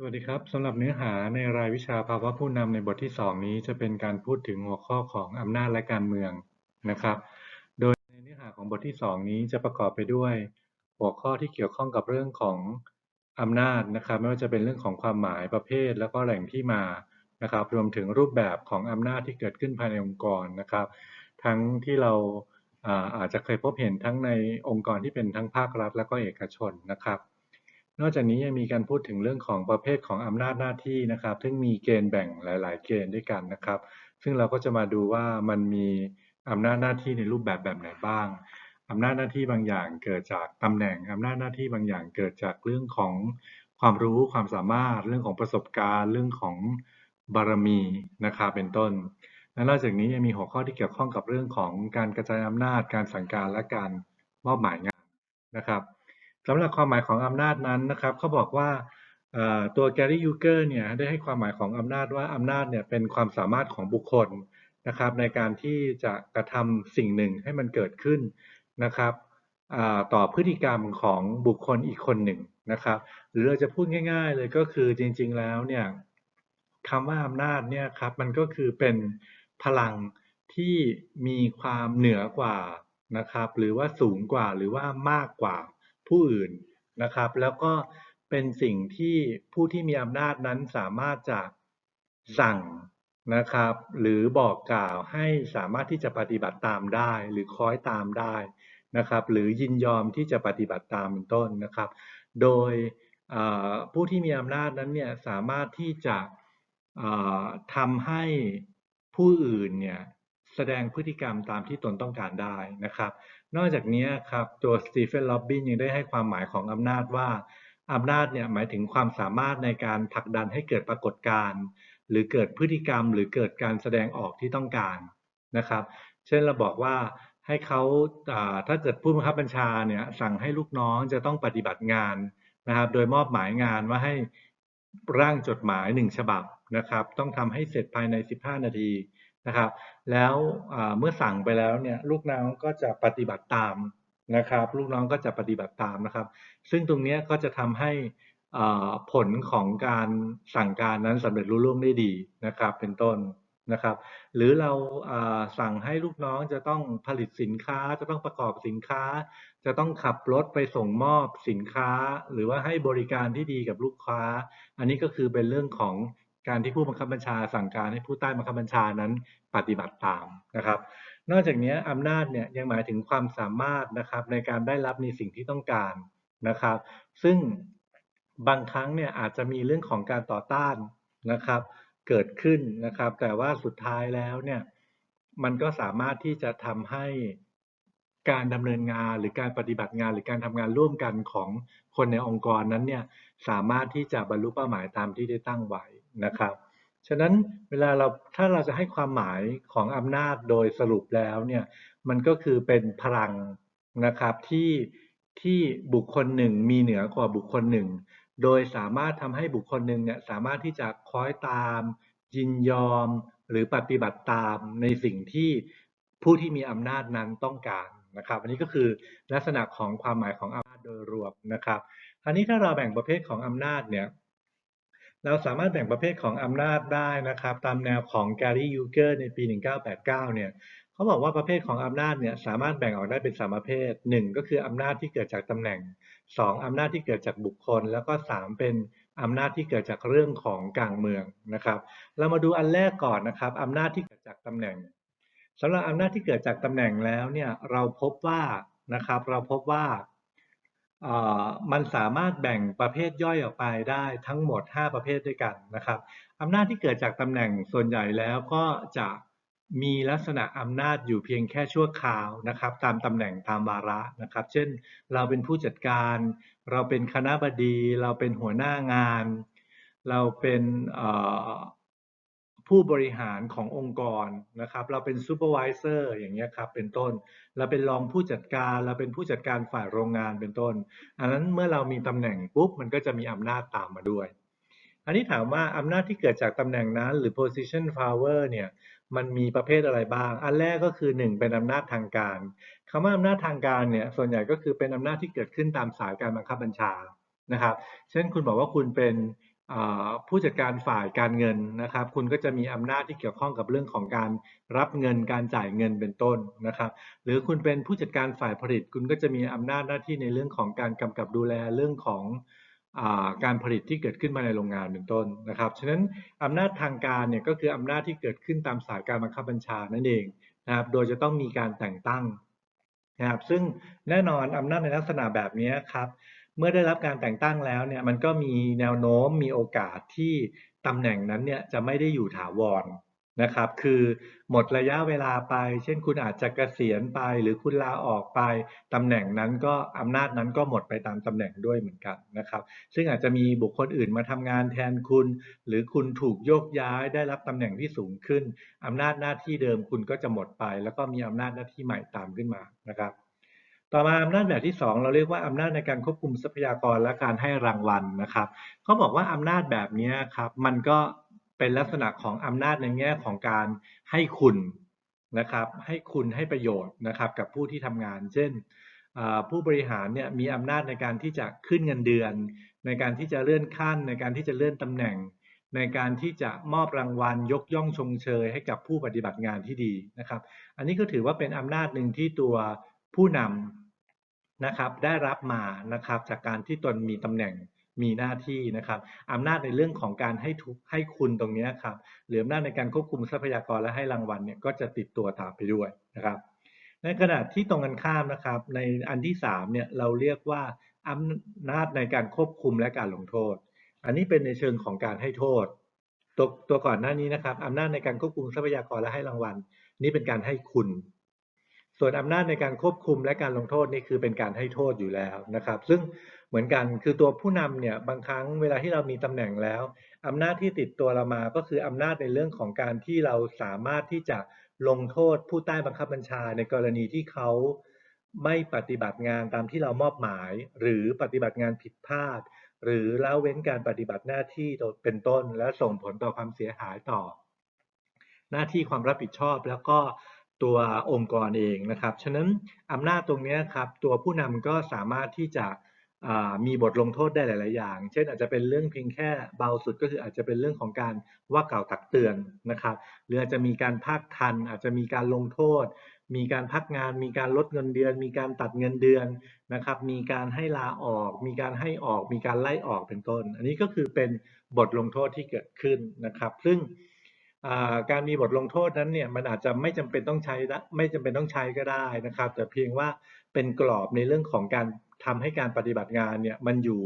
สวัสดีครับสำหรับเนื้อหาในรายวิชาภาวะผู้นำในบทที่ 2 นี้จะเป็นการพูดถึงหัวข้อของอำนาจและการเมืองนะครับ โดยในเนื้อหาของบทที่ 2 นี้จะประกอบไปด้วย หัวข้อที่เกี่ยวข้องกับเรื่องของอำนาจนะครับ ไม่ว่าจะเป็นเรื่องของความหมายประเภท แล้วก็แหล่งที่มานะครับ รวมถึงรูปแบบของอำนาจที่เกิดขึ้นภายในองค์กรนะครับ ทั้งที่เราอาอาจจะเคยพบเห็นทั้งในองค์กรที่เป็นทั้งภาครัฐ และก็เอกชนนะครับ นอกจากนี้ยังมีการพูดถึงเรื่องของประเภทของอำนาจหน้าที่นะครับ ซึ่งมีเกณฑ์แบ่งหลาย ๆ เกณฑ์ด้วยกันนะครับ ซึ่งเราก็จะมาดูว่ามันมีอำนาจหน้าที่ในรูปแบบแบบไหนบ้างอำนาจหน้าที่บางอย่างเกิดจากตำแหน่งอำนาจหน้าที่บางอย่างเกิดจากเรื่องของความรู้ความสามารถ เรื่องของประสบการณ์ เรื่องของบารมีนะครับเป็นต้น และนอกจากนี้ยังมีหัวข้อที่เกี่ยวข้องกับเรื่องของการกระจายอำนาจ การสั่งการและการมอบหมายงานนะครับ สำหรับความหมายของอำนาจนั้นนะครับเขาบอกว่าตัวแกรี่ยูเกอร์เนี่ยได้ให้ความหมายของอำนาจว่าอำนาจเนี่ยเป็นความสามารถของบุคคลนะครับ ในการที่จะกระทำสิ่งหนึ่งให้มันเกิดขึ้นนะครับต่อพฤติกรรมของบุคคลอีกคนหนึ่งนะครับ หรือเราจะพูดง่าย ๆ เลยก็คือจริง ๆแล้วเนี่ยคำว่าอำนาจเนี่ยครับมันก็คือเป็นพลังที่มีความเหนือกว่านะครับ หรือว่าสูงกว่าหรือว่ามากกว่า ผู้อื่นนะครับ แล้วก็เป็นสิ่งที่ผู้ที่มีอำนาจนั้นสามารถจะสั่งนะครับ หรือบอกกล่าวให้สามารถที่จะปฏิบัติตามได้ หรือคอยตามได้นะครับ หรือยินยอมที่จะปฏิบัติตามเป็นต้นนะครับ โดยผู้ที่มีอำนาจนั้นเนี่ยสามารถที่จะทำให้ผู้อื่นเนี่ย แสดงพฤติกรรมตามที่ตนต้องการได้นะครับ นอกจากนี้ครับตัวสตีเฟนล็อบบินยังได้ให้ความหมายของอำนาจว่าอำนาจเนี่ยหมายถึงความสามารถในการผลักดันให้เกิดปรากฏการณ์หรือเกิดพฤติกรรม หรือเกิดการแสดงออกที่ต้องการนะครับ เช่นเราบอกว่าให้เขาถ้าเกิดผู้บังคับบัญชาเนี่ยสั่งให้ลูกน้องจะต้องปฏิบัติงานนะครับ โดยมอบหมายงานว่าให้ร่างจดหมายหนึ่งฉบับนะครับ ต้องทำให้เสร็จภายใน 15 นาที นะครับ แล้วเมื่อสั่งไปแล้วเนี่ยลูกน้องก็จะปฏิบัติตามนะครับ ลูกน้องก็จะปฏิบัติตามนะครับ ซึ่งตรงนี้ก็จะทำให้ผลของการสั่งการนั้นสำเร็จรุ่ร่วงได้ดีนะครับ เป็นต้นนะครับ หรือเราสั่งให้ลูกน้องจะต้องผลิตสินค้า จะต้องประกอบสินค้า จะต้องขับรถไปส่งมอบสินค้า หรือว่าให้บริการที่ดีกับลูกค้า อันนี้ก็คือเป็นเรื่องของ การที่ผู้บังคับบัญชาสั่งการให้ผู้ใต้บังคับบัญชานั้นปฏิบัติตามนะครับ นอกจากนี้อำนาจเนี่ยยังหมายถึงความสามารถนะครับในการได้รับในสิ่งที่ต้องการนะครับ ซึ่งบางครั้งเนี่ยอาจจะมีเรื่องของการต่อต้านนะครับ เกิดขึ้นนะครับ แต่ว่าสุดท้ายแล้วเนี่ยมันก็สามารถที่จะทำให้การดำเนินงานหรือการปฏิบัติงานหรือการทำงานร่วมกันของคนในองค์กรนั้นเนี่ยสามารถที่จะบรรลุเป้าหมายตามที่ได้ตั้งไว้ นะครับ ฉะนั้นเวลาเราถ้าเราจะให้ความหมายของอำนาจโดยสรุปแล้วเนี่ยมันก็คือเป็นพลังนะครับที่ที่บุคคลหนึ่งมีเหนือกว่าบุคคลหนึ่ง โดยสามารถทำให้บุคคลหนึ่งเนี่ยสามารถที่จะคอยตาม ยินยอม หรือปฏิบัติตามในสิ่งที่ผู้ที่มีอำนาจนั้นต้องการนะครับอันนี้ก็คือลักษณะของความหมายของอำนาจโดยรวมนะครับคราวนี้ถ้าเราแบ่งประเภทของอำนาจเนี่ย เราสามารถแบ่งประเภทของอำนาจได้นะครับ ตามแนวของแกรี่ยูเกอร์ในปี 1989 เนี่ยเขาบอกว่าประเภทของอำนาจเนี่ยสามารถแบ่งออกได้เป็นสามประเภท 1 ก็คืออำนาจที่เกิดจากตำแหน่ง 2 อำนาจที่เกิดจากบุคคล แล้วก็ 3 เป็นอำนาจที่เกิดจากเรื่องของกลางเมืองนะครับ เรามาดูอันแรกก่อนนะครับอำนาจที่เกิดจากตำแหน่งสำหรับอำนาจที่เกิดจากตำแหน่งแล้วเนี่ยเราพบว่านะครับเราพบว่า มันสามารถแบ่งประเภทย่อยออกไปได้ทั้งหมด 5 ประเภทด้วยกันนะครับอำนาจที่เกิดจากตำแหน่งส่วนใหญ่แล้วก็จะมีลักษณะอำนาจอยู่เพียงแค่ชั่วคราวนะครับ ตามตำแหน่งตามวาระนะครับ เช่น เราเป็นผู้จัดการ เราเป็นคณะบดี เราเป็นหัวหน้างาน เราเป็น ผู้บริหารขององค์กรนะครับ เราเป็นซูเปอร์วิเซอร์อย่างเงี้ยครับเป็นต้น เราเป็นรองผู้จัดการ เราเป็นผู้จัดการฝ่ายโรงงานเป็นต้น อันนั้นเมื่อเรามีตำแหน่งปุ๊บมันก็จะมีอำนาจตามมาด้วย อันนี้ถามว่าอำนาจที่เกิดจากตำแหน่งนั้น หรือ position power เนี่ยมันมีประเภทอะไรบ้าง อันแรกก็คือ 1 เป็นอำนาจทางการคำว่าอำนาจทางการเนี่ยส่วนใหญ่ก็คือเป็นอำนาจที่เกิดขึ้นตามสายการบังคับบัญชานะครับ เช่นคุณบอกว่าคุณเป็น ผู้จัดการฝ่ายการเงินนะครับ คุณก็จะมีอำนาจที่เกี่ยวข้องกับเรื่องของการรับเงินการจ่ายเงินเป็นต้นนะครับ หรือคุณเป็นผู้จัดการฝ่ายผลิต คุณก็จะมีอำนาจหน้าที่ในเรื่องของการกำกับดูแลเรื่องของอการผลิตที่เกิดขึ้นมาในโรงงานเป็นต้นนะครับ ฉะนั้นอำนาจทางการเนี่ยก็คืออำนาจที่เกิดขึ้นตามสายการบังคับบัญชานั่นเองนะครับ โดยจะต้องมีการแต่งตั้งนะครับ ซึ่งแน่นอนอำนาจในลักษณะแบบนี้ครับ เมื่อได้รับการแต่งตั้งแล้วเนี่ยมันก็มีแนวโน้มมีโอกาสที่ตำแหน่งนั้นเนี่ยจะไม่ได้อยู่ถาวรนะครับ คือหมดระยะเวลาไป เช่นคุณอาจจะเกษียณไป หรือคุณลาออกไปตำแหน่งนั้นก็อำนาจนั้นก็หมดไปตามตำแหน่งด้วยเหมือนกันนะครับ ซึ่งอาจจะมีบุคคลอื่นมาทำงานแทนคุณ หรือคุณถูกโยกย้ายได้รับตำแหน่งที่สูงขึ้นอำนาจหน้าที่เดิมคุณก็จะหมดไป แล้วก็มีอำนาจหน้าที่ใหม่ตามขึ้นมานะครับ ต่อมาอำนาจแบบที่ 2 เราเรียกว่าอำนาจในการควบคุมทรัพยากรและการให้รางวัลนะครับเขาบอกว่าอำนาจแบบนี้ครับมันก็เป็นลักษณะของอำนาจในแง่ของการให้คุณนะครับให้คุณให้ประโยชน์นะครับกับผู้ที่ทำงาน เช่นผู้บริหารเนี่ยมีอำนาจในการที่จะขึ้นเงินเดือน ในการที่จะเลื่อนขั้น ในการที่จะเลื่อนตำแหน่ง ในการที่จะมอบรางวัลยกย่องชมเชยให้กับผู้ปฏิบัติงานที่ดีนะครับ อันนี้ก็ถือว่าเป็นอำนาจหนึ่งที่ตัว ผู้นำนะครับได้รับมานะครับจากการที่ตนมีตำแหน่งมีหน้าที่นะครับอำนาจในเรื่องของการให้ทุกให้คุณตรงนี้ครับหรืออำนาจในการควบคุมทรัพยากรและให้รางวัลเนี่ยก็จะติดตัวตามไปด้วยนะครับในขณะที่ตรงกันข้ามนะครับในอันที่3เนี่ยเราเรียกว่าอำนาจในการควบคุมและการลงโทษ อันนี้เป็นในเชิงของการให้โทษ ตัวตัวก่อนหน้านี้นะครับอำนาจในการควบคุมทรัพยากรและให้รางวัล นี่เป็นการให้คุณ ส่วนอำนาจในการควบคุมและการลงโทษนี่คือเป็นการให้โทษอยู่แล้วนะครับ ซึ่งเหมือนกันคือตัวผู้นำเนี่ยบางครั้งเวลาที่เรามีตำแหน่งแล้วอำนาจที่ติดตัวเรามาก็คืออำนาจในเรื่องของการที่เราสามารถที่จะลงโทษผู้ใต้บังคับบัญชาในกรณีที่เขาไม่ปฏิบัติงานตามที่เรามอบหมาย หรือปฏิบัติงานผิดพลาด หรือละเว้นการปฏิบัติหน้าที่เป็นต้น และส่งผลต่อความเสียหายต่อ หน้าที่ความรับผิดชอบแล้วก็ ตัวองค์กรเองนะครับ ฉะนั้นอำนาจตรงนี้ครับตัวผู้นำก็สามารถที่จะมีบทลงโทษได้หลาย ๆ อย่าง เช่นอาจจะเป็นเรื่องเพียงแค่เบาสุดก็คืออาจจะเป็นเรื่องของการว่ากล่าวตักเตือนนะครับ หรืออาจจะมีการพักทัน อาจจะมีการลงโทษ มีการพักงาน มีการลดเงินเดือน มีการตัดเงินเดือนนะครับ มีการให้ลาออก มีการให้ออก มีการไล่ออกเป็นต้น อันนี้ก็คือเป็นบทลงโทษที่เกิดขึ้นนะครับ ซึ่ง การมีบทลงโทษนั้นเนี่ยมันอาจจะไม่จำเป็นต้องใช้ไม่จำเป็นต้องใช้ก็ได้นะครับ แต่เพียงว่าเป็นกรอบในเรื่องของการทำให้การปฏิบัติงานเนี่ยมันอยู่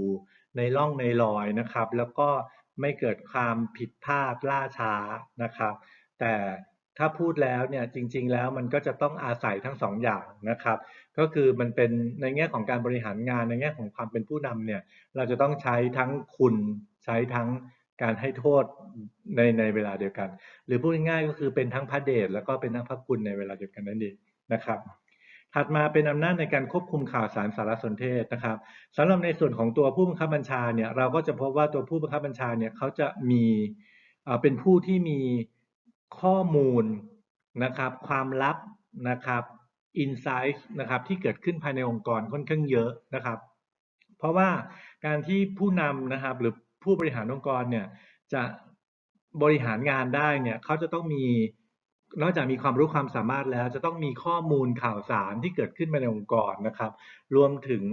ในร่องในรอยนะครับ แล้วก็ไม่เกิดความผิดพลาดล่าช้านะครับ แต่ถ้าพูดแล้วเนี่ยจริง ๆ แล้วมันก็จะต้องอาศัยทั้งสองอย่างนะครับ ก็คือมันเป็นในแง่ของการบริหารงานในแง่ของความเป็นผู้นำเนี่ยเราจะต้องใช้ทั้งคุณใช้ทั้ง การให้โทษในในเวลาเดียวกัน หรือพูดง่ายๆก็คือเป็นทั้งพระเดชแล้วก็เป็นทั้งพระคุณในเวลาเดียวกันนั่นเองนะครับ ถัดมาเป็นอำนาจในการควบคุมข่าวสารสารสนเทศนะครับสำหรับในส่วนของตัวผู้บังคับบัญชาเนี่ยเราก็จะพบว่าตัวผู้บังคับบัญชาเนี่ยเขาจะมีเป็นผู้ที่มีข้อมูลนะครับความลับนะครับอินไซต์นะครับที่เกิดขึ้นภายในองค์กรค่อนข้างเยอะนะครับ เพราะว่าการที่ผู้นำนะครับหรือ ผู้บริหารองค์กรเนี่ยจะบริหารงานได้เนี่ยเขาจะต้องมีนอกจากมีความรู้ความสามารถแล้ว จะต้องมีข้อมูลข่าวสารที่เกิดขึ้นมาในองค์กรนะครับ รวมถึง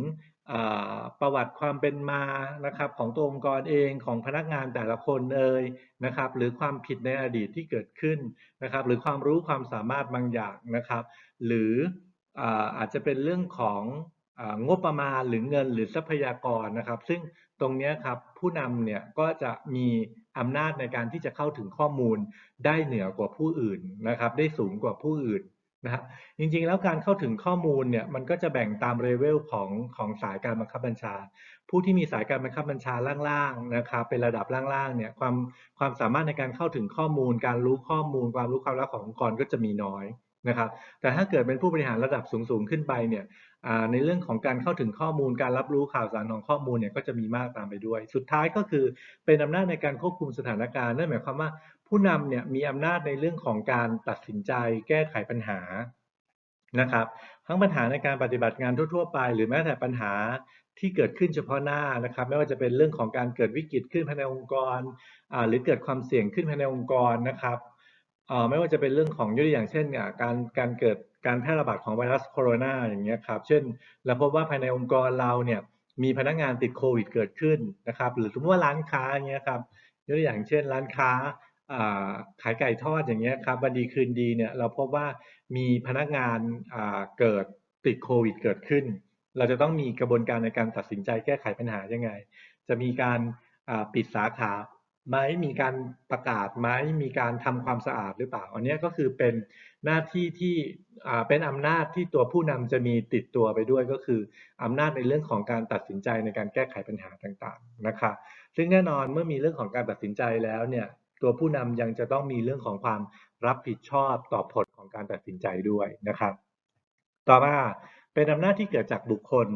ประวัติความเป็นมานะครับของตัวองค์กรเองของพนักงานแต่ละคนเอ่ยนะครับ หรือความผิดในอดีตที่เกิดขึ้นนะครับ หรือความรู้ความสามารถบางอย่างนะครับ หรืออาจจะเป็นเรื่องของงบประมาณหรือเงินหรือทรัพยากรนะครับ ซึ่ง ตรงนี้ครับผู้นำเนี่ยก็จะมีอำนาจในการที่จะเข้าถึงข้อมูลได้เหนือกว่าผู้อื่นนะครับ ได้สูงกว่าผู้อื่นนะครับจริงๆแล้วการเข้าถึงข้อมูลเนี่ยมันก็จะแบ่งตามเลเวลของของสายการบังคับบัญชา ผู้ที่มีสายการบังคับบัญชาล่างๆนะครับเป็นระดับล่างๆเนี่ยความความสามารถในการเข้าถึงข้อมูล การรู้ข้อมูล ความรู้ความลับขององค์กรก็จะมีน้อย นะครับแต่ถ้าเกิดเป็นผู้บริหารระดับสูงๆขึ้นไปเนี่ยในเรื่องของการเข้าถึงข้อมูลการรับรู้ข่าวสารของข้อมูลเนี่ยก็จะมีมากตามไปด้วย สุดท้ายก็คือเป็นอำนาจในการควบคุมสถานการณ์นั่นหมายความว่าผู้นำเนี่ยมีอำนาจในเรื่องของการตัดสินใจ แก้ไขปัญหานะครับทั้งปัญหาในการปฏิบัติงานทั่วๆไป หรือแม้แต่ปัญหาที่เกิดขึ้นเฉพาะหน้านะครับ ไม่ว่าจะเป็นเรื่องของการเกิดวิกฤตขึ้นภายในองค์กรหรือเกิดความเสี่ยงขึ้นภายในองค์กรนะครับ ไม่ว่าจะเป็นเรื่องของยกตัวอย่างเช่นอ่าการการเกิดการแพร่ระบาดของไวรัสโคโรนาอย่างเงี้ยครับเช่นเราพบว่าภายในองค์กรเราเนี่ยมีพนักงานติดโควิดเกิดขึ้นนะครับหรือสมมติว่าร้านค้าอย่างเงี้ยครับยกตัวอย่างเช่น ร้านค้าอ่าขายไก่ทอดอย่างเงี้ยครับวันดีคืนดีเนี่ยเราพบว่ามีพนักงานอ่าเกิดติดโควิดเกิดขึ้น เราจะต้องมีกระบวนการในการตัดสินใจแก้ไขปัญหายังไง จะมีการอ่าปิดสาขา ไหมมีการประกาศไหมมีการทำความสะอาดหรือเปล่า อันนี้ก็คือเป็นหน้าที่ที่เป็นอำนาจที่ตัวผู้นำจะมีติดตัวไปด้วยก็คืออำนาจในเรื่องของการตัดสินใจในการแก้ไขปัญหาต่างๆนะครับซึ่งแน่นอนเมื่อมีเรื่องของการตัดสินใจแล้วเนี่ยตัวผู้นำยังจะต้องมีเรื่องของความรับผิดชอบต่อผลของการตัดสินใจด้วยนะครับ ต่อมาเป็นอำนาจที่เกิดจากบุคคล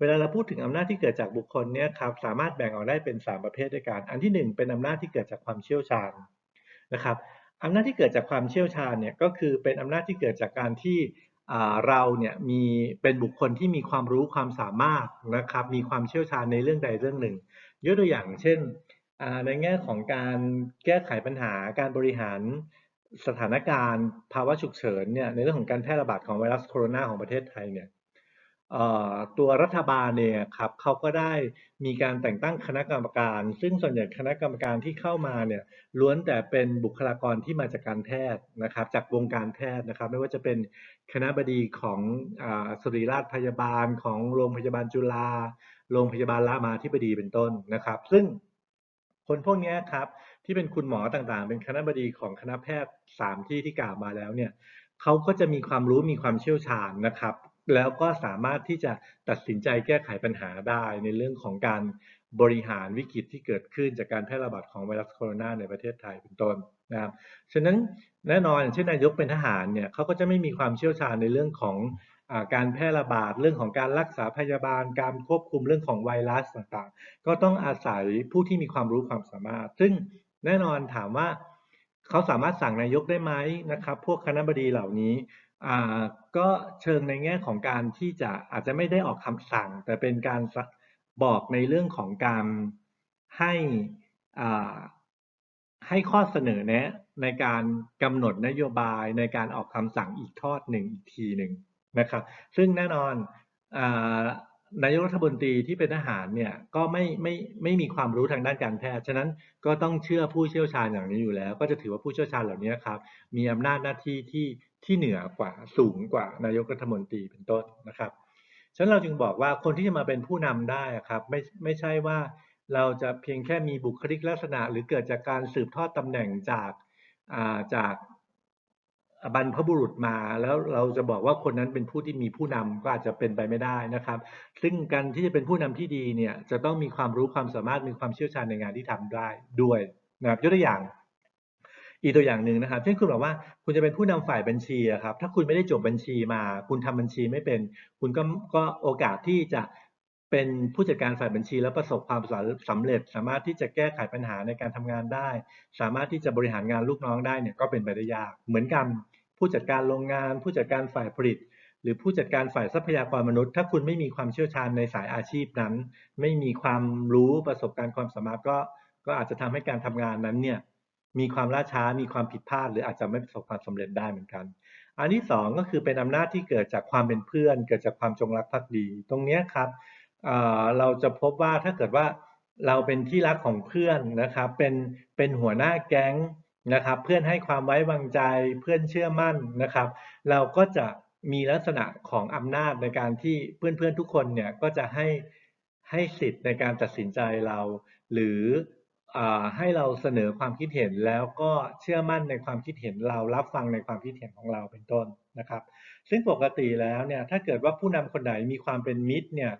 เวลาเราพูดถึงอำนาจที่เกิดจากบุคคลเนี่ยครับสามารถแบ่งออกได้เป็น 3 ประเภทด้วยกัน อันที่ 1 เป็นอำนาจที่เกิดจากความเชี่ยวชาญนะครับอำนาจที่เกิดจากความเชี่ยวชาญเนี่ยก็คือเป็นอำนาจที่เกิดจากการที่เราเนี่ยมีเป็นบุคคลที่มีความรู้ความสามารถนะครับมีความเชี่ยวชาญในเรื่องใดเรื่องหนึ่งยกตัวอย่างเช่นในแง่ของการแก้ไขปัญหาการบริหารสถานการณ์ภาวะฉุกเฉินเนี่ยในเรื่องของการแพร่ระบาดของไวรัสโคโรนาของประเทศไทยเนี่ย ตัวรัฐบาลเนี่ยครับเขาก็ได้มีการแต่งตั้งคณะกรรมการ ซึ่งส่วนใหญ่คณะกรรมการที่เข้ามาเนี่ยล้วนแต่เป็นบุคลากรที่มาจากการแพทย์นะครับ จากวงการแพทย์นะครับ ไม่ว่าจะเป็นคณะบดีของอ่าศิริราชพยาบาลของโรงพยาบาลจุฬาโรงพยาบาลรามาธิบดีเป็นต้นนะครับ ซึ่งคนพวกนี้ครับที่เป็นคุณหมอต่างๆ เป็นคณะบดีของคณะแพทย์สามที่ที่กล่าวมาแล้วเนี่ยเขาก็จะมีความรู้มีความเชี่ยวชาญนะครับ แล้วก็สามารถที่จะตัดสินใจแก้ไขปัญหาได้ในเรื่องของการบริหารวิกฤตที่เกิดขึ้นจากการแพร่ระบาดของไวรัสโคโรนาในประเทศไทยเป็นต้นนะครับ ฉะนั้นแน่นอนอย่างเช่นนายกเป็นทหารเนี่ยเขาก็จะไม่มีความเชี่ยวชาญในเรื่องของอการแพร่ระบาดเรื่องของการรักษาพยาบาล การควบคุมเรื่องของไวรัสต่างๆ ก็ต้องอาศัยผู้ที่มีความรู้ความสามารถ ซึ่งแน่นอนถามว่าเขาสามารถสั่งนายกได้ไหมนะครับ พวกคณะบดีเหล่านี้อ่า ก็เชิงในแง่ของการที่จะอาจจะไม่ได้ออกคำสั่ง แต่เป็นการบอกในเรื่องของการให้อ่าให้ข้อเสนอแนะในการกำหนดนโยบายในการออกคำสั่งอีกทอดหนึ่งอีกทีหนึ่งนะครับ ซึ่งแน่นอนอา นายกรัฐมนตรีที่เป็นทหารเนี่ยก็ไม่ไม่ไม่มีความรู้ทางด้านการแพทย์ ฉะนั้นก็ต้องเชื่อผู้เชี่ยวชาญอย่างนี้อยู่แล้ว ก็จะถือว่าผู้เชี่ยวชาญเหล่านี้ครับ มีอำนาจหน้าที่ที่ที่เหนือกว่าสูงกว่านายกรัฐมนตรีเป็นต้นนะครับฉะนั้นเราจึงบอกว่าคนที่จะมาเป็นผู้นำได้ครับไม่ไม่ใช่ว่าเราจะเพียงแค่มีบุคลิกลักษณะ หรือเกิดจากการสืบทอดตำแหน่งจากอ่าจาก บรรพบุรุษมาแล้วเราจะบอกว่าคนนั้นเป็นผู้ที่มีผู้นำก็อาจจะเป็นไปไม่ได้นะครับ ซึ่งการที่จะเป็นผู้นำที่ดีเนี่ยจะต้องมีความรู้ความสามารถมีความเชี่ยวชาญในงานที่ทำได้ด้วยนะครับยกตัวอย่างอีกตัวอย่างหนึ่งนะครับเช่นคุณบอกว่าคุณจะเป็นผู้นำฝ่ายบัญชีครับ ถ้าคุณไม่ได้จบบัญชีมา คุณทำบัญชีไม่เป็น คุณก็ก็โอกาสที่จะเป็นผู้จัดการฝ่ายบัญชี แล้วประสบความสำเร็จ สามารถที่จะแก้ไขปัญหาในการทำงานได้ สามารถที่จะบริหารงานลูกน้องได้เนี่ยก็เป็นไปได้ยากเหมือนกัน ผู้จัดการโรงงาน ผู้จัดการฝ่ายผลิต หรือผู้จัดการฝ่ายทรัพยากรมนุษย์ ถ้าคุณไม่มีความเชี่ยวชาญในสายอาชีพนั้น ไม่มีความรู้ประสบการณ์ความสามารถก็ก็อาจจะทำให้การทำงานนั้นเนี่ยมีความล่าช้ามีความผิดพลาด หรืออาจจะไม่ประสบความสำเร็จได้เหมือนกัน อันที่สองก็คือเป็นอำนาจที่เกิดจากความเป็นเพื่อน เกิดจากความจงรักภักดี ตรงเนี้ยครับเเราจะพบว่าถ้าเกิดว่าเราเป็นที่รักของเพื่อนนะครับ เป็นเป็นหัวหน้าแก๊ง นะครับ เพื่อนให้ความไว้วางใจเพื่อนเชื่อมั่นนะครับ เราก็จะมีลักษณะของอำนาจในการที่เพื่อนๆทุกคนเนี่ยก็จะให้ให้สิทธิ์ในการตัดสินใจเรา หรืออให้เราเสนอความคิดเห็นแล้วก็เชื่อมั่นในความคิดเห็นเรารับฟังในความคิดเห็นของเราเป็นต้นนะครับ ซึ่งปกติแล้วเนี่ยถ้าเกิดว่าผู้นำคนไหนมีความเป็นมิตรเนี่ย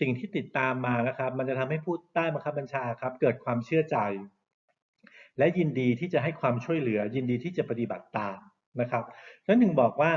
สิ่งที่ติดตามมานะครับ มันจะทำให้ผู้ใต้บังคับบัญชาครับ เกิดความเชื่อใจ และยินดีที่จะให้ความช่วยเหลือ ยินดีที่จะปฏิบัติตามนะครับฉะนั้นถึงบอกว่า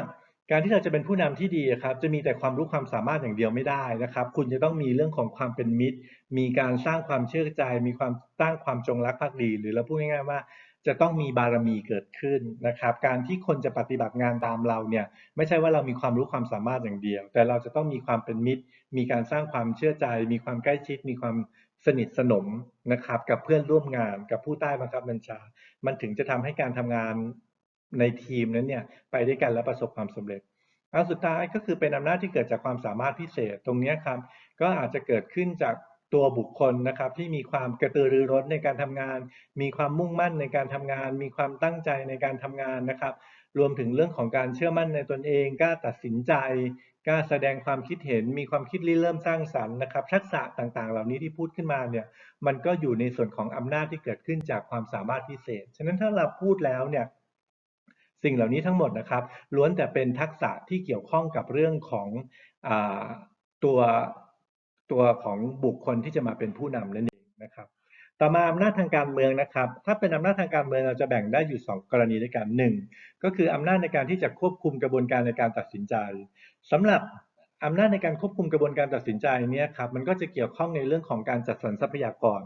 การที่เราจะเป็นผู้นำที่ดีครับจะมีแต่ความรู้ความสามารถอย่างเดียวไม่ได้นะครับ คุณจะต้องมีเรื่องของความเป็นมิตร มีการสร้างความเชื่อใจ มีความสร้างความจงรักภักดี หรือเราพูดง่ายๆว่า จะต้องมีบารมีเกิดขึ้นนะครับ การที่คนจะปฏิบัติงานตามเราเนี่ยไม่ใช่ว่าเรามีความรู้ความสามารถอย่างเดียว แต่เราจะต้องมีความเป็นมิตร มีการสร้างความเชื่อใจ มีความใกล้ชิด มีความ สนิทสนมนะครับกับเพื่อนร่วมงานกับผู้ใต้บังคับบัญชา มันถึงจะทำให้การทำงานในทีมนั้นเนี่ยไปด้วยกันและประสบความสำเร็จอันสุดท้ายก็คือเป็นอำนาจที่เกิดจากความสามารถพิเศษตรงนี้ครับ ก็อาจจะเกิดขึ้นจากตัวบุคคลนะครับ ที่มีความกระตือรือร้นในการทำงาน มีความมุ่งมั่นในการทำงาน มีความตั้งใจในการทำงานนะครับ รวมถึงเรื่องของการเชื่อมั่นในตนเองกล้าตัดสินใจ กล้าแสดงความคิดเห็นมีความคิดริเริ่มสร้างสรรค์นะครับทักษะต่างๆ เหล่านี้ที่พูดขึ้นมาเนี่ยมันก็อยู่ในส่วนของอำนาจที่เกิดขึ้นจากความสามารถพิเศษ ฉะนั้นถ้าเราพูดแล้วเนี่ยสิ่งเหล่านี้ทั้งหมดนะครับล้วนแต่เป็นทักษะที่เกี่ยวข้องกับเรื่องของอตัวตัวของบุคคลที่จะมาเป็นผู้นำนั่นเองนะครับ ต่อมาอำนาจทางการเมืองนะครับ ถ้าเป็นอำนาจทางการเมืองเราจะแบ่งได้อยู่ 2 กรณีด้วยกันหนึ่งก็คืออำนาจในการที่จะควบคุมกระบวนการในการตัดสินใจสำหรับอำนาจในการควบคุมกระบวนการตัดสินใจเนี่ยครับมันก็จะเกี่ยวข้องในเรื่องของการจัดสรรทรัพยากร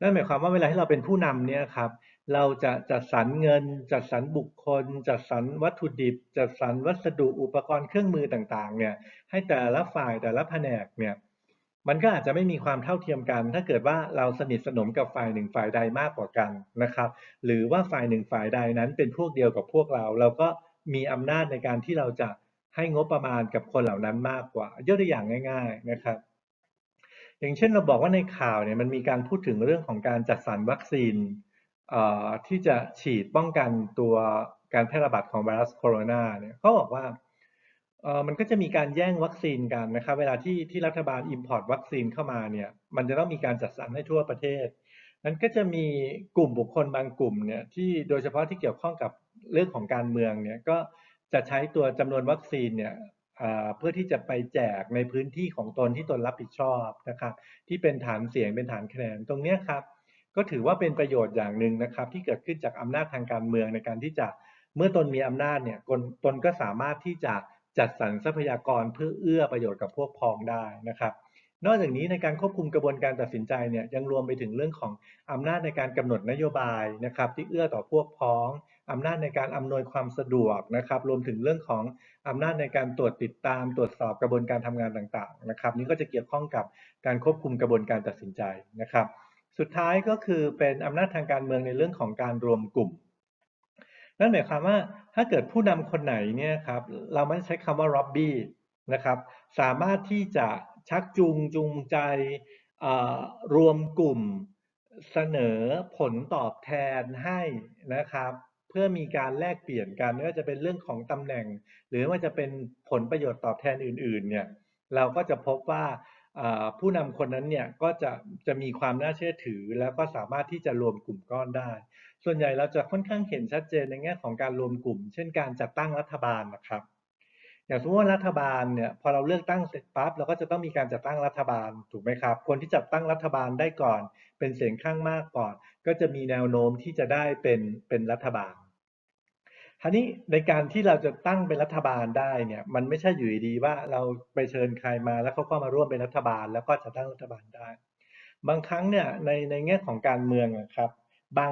นั่นหมายความว่าเวลาที่เราเป็นผู้นำเนี่ยครับเราจะจัดสรรเงิน จัดสรรบุคคล จัดสรรวัตถุดิบ จัดสรรวัสดุอุปกรณ์เครื่องมือต่างๆเนี่ยให้แต่ละฝ่ายแต่ละแผนกเนี่ย มันก็อาจจะไม่มีความเท่าเทียมกัน ถ้าเกิดว่าเราสนิทสนมกับฝ่ายหนึ่งฝ่ายใดมากกว่ากันนะครับ หรือว่าฝ่ายหนึ่งฝ่ายใดนั้นเป็นพวกเดียวกับพวกเรา เราก็มีอำนาจในการที่เราจะให้งบประมาณกับคนเหล่านั้นมากกว่ายกตัวอย่างง่าย ๆนะครับ อย่างเช่นเราบอกว่าในข่าวเนี่ยมันมีการพูดถึงเรื่องของการจัดสรรวัคซีนที่จะฉีดป้องกันตัวการแพร่ระบาดของไวรัสโคโรนาเนี่ยเขาบอกว่า มันก็จะมีการแย่งวัคซีนกันนะครับเวลาที่ที่รัฐบาลอิมพอร์ตวัคซีนเข้ามาเนี่ยมันจะต้องมีการจัดสรรให้ทั่วประเทศนั้นก็จะมีกลุ่มบุคคลบางกลุ่มเนี่ยที่โดยเฉพาะที่เกี่ยวข้องกับเรื่องของการเมืองเนี่ยก็จะใช้ตัวจำนวนวัคซีนเนี่ยเพื่อที่จะไปแจกในพื้นที่ของตนที่ตนรับผิดชอบนะครับที่เป็นฐานเสียงเป็นฐานคะแนนตรงนี้ครับก็ถือว่าเป็นประโยชน์อย่างหนึ่งนะครับที่เกิดขึ้นจากอำนาจทางการเมืองในการที่จะเมื่อตนมีอำนาจเนี่ยตนก็สามารถที่จะ จัดสรรทรัพยากรเพื่อเอื้อประโยชน์กับพวกพ้องได้นะครับ นอกจากนี้ในการควบคุมกระบวนการตัดสินใจเนี่ยยังรวมไปถึงเรื่องของอำนาจในการกำหนดนโยบายนะครับ ที่เอื้อต่อพวกพ้องอำนาจในการอำนวยความสะดวกนะครับ รวมถึงเรื่องของอำนาจในการตรวจติดตาม ตรวจสอบกระบวนการทำงานต่างๆนะครับ นี้ก็จะเกี่ยวข้องกับการควบคุมกระบวนการตัดสินใจนะครับ สุดท้ายก็คือเป็นอำนาจทางการเมืองในเรื่องของการรวมกลุ่ม นั่นหมายความว่าถ้าเกิดผู้นำคนไหนเนี่ยครับเราไม่ใช้คำว่า lobby นะครับสามารถที่จะชักจูงจูงใจรวมกลุ่มเสนอผลตอบแทนให้นะครับ เพื่อมีการแลกเปลี่ยนกันไม่ว่าจะเป็นเรื่องของตำแหน่ง หรือว่าจะเป็นผลประโยชน์ตอบแทนอื่นๆเนี่ยเราก็จะพบว่า ผู้นำคนนั้นเนี่ยก็จะจะมีความน่าเชื่อถือ แล้วก็สามารถที่จะรวมกลุ่มก้อนได้ ส่วนใหญ่เราจะค่อนข้างเห็นชัดเจนในแง่ของการรวมกลุ่ม เช่นการจัดตั้งรัฐบาลนะครับ อย่างสมมติว่ารัฐบาลเนี่ยพอเราเลือกตั้งเสร็จปั๊บเราก็จะต้องมีการจัดตั้งรัฐบาลถูกไหมครับ คนที่จัดตั้งรัฐบาลได้ก่อน เป็นเสียงข้างมากก่อน ก็จะมีแนวโน้มที่จะได้เป็นเป็นรัฐบาล ทีนี้ในการที่เราจะตั้งเป็นรัฐบาลได้เนี่ย มันไม่ใช่อยู่ดีว่าเราไปเชิญใครมาแล้วเขาก็มาร่วมเป็นรัฐบาลแล้วก็จะตั้งรัฐบาลได้ บางครั้งเนี่ยในในแง่ของการเมืองครับ บาง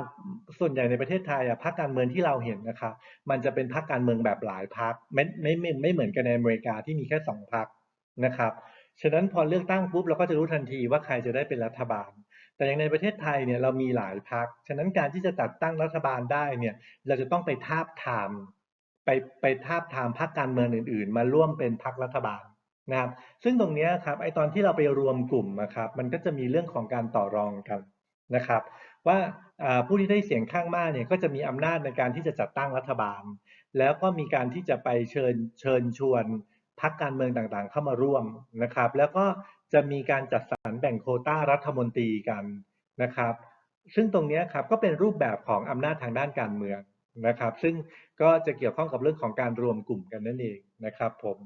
ส่วนใหญ่ในประเทศไทยอะพรรคการเมืองที่เราเห็นนะครับมันจะเป็นพรรคการเมืองแบบหลายพรรคไม่ไม่ไม่ไม่เหมือนกันในอเมริกาที่มีแค่สองพรรคนะครับ ฉะนั้นพอเลือกตั้งปุ๊บเราก็จะรู้ทันทีว่าใครจะได้เป็นรัฐบาล แต่อย่างในประเทศไทยเนี่ยเรามีหลายพัก ฉะนั้นการที่จะจัดตั้งรัฐบาลได้เนี่ยเราจะต้องไปทาบทามไปไปทาบทามพรรคการเมืองอื่น ๆ มาร่วมเป็นพรรครัฐบาลนะครับ ซึ่งตรงนี้ครับไอตอนที่เราไปรวมกลุ่มนะครับ มันก็จะมีเรื่องของการต่อรองกันนะครับ ว่าผู้ที่ได้เสียงข้างมากเนี่ยก็จะมีอำนาจในการที่จะจัดตั้งรัฐบาล แล้วก็มีการที่จะไปเชิญเชิญชวนพรรคการเมืองต่างๆ เข้ามาร่วมนะครับ แล้วก็จะมีการจัดสรรแบ่งโคต้ารัฐมนตรีกันนะครับ ซึ่งตรงนี้ครับก็เป็นรูปแบบของอำนาจทางด้านการเมืองนะครับ ซึ่งก็จะเกี่ยวข้องกับเรื่องของการรวมกลุ่มกันนั่นเองนะครับผม